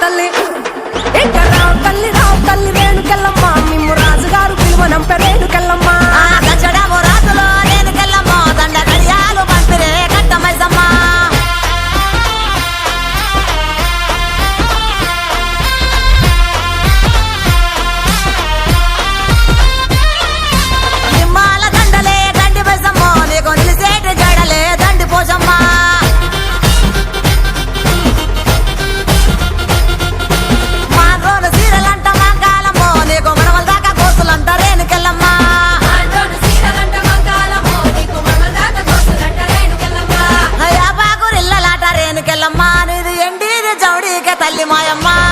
తల్లి. రావు తల్లి రావు తల్లి my mind.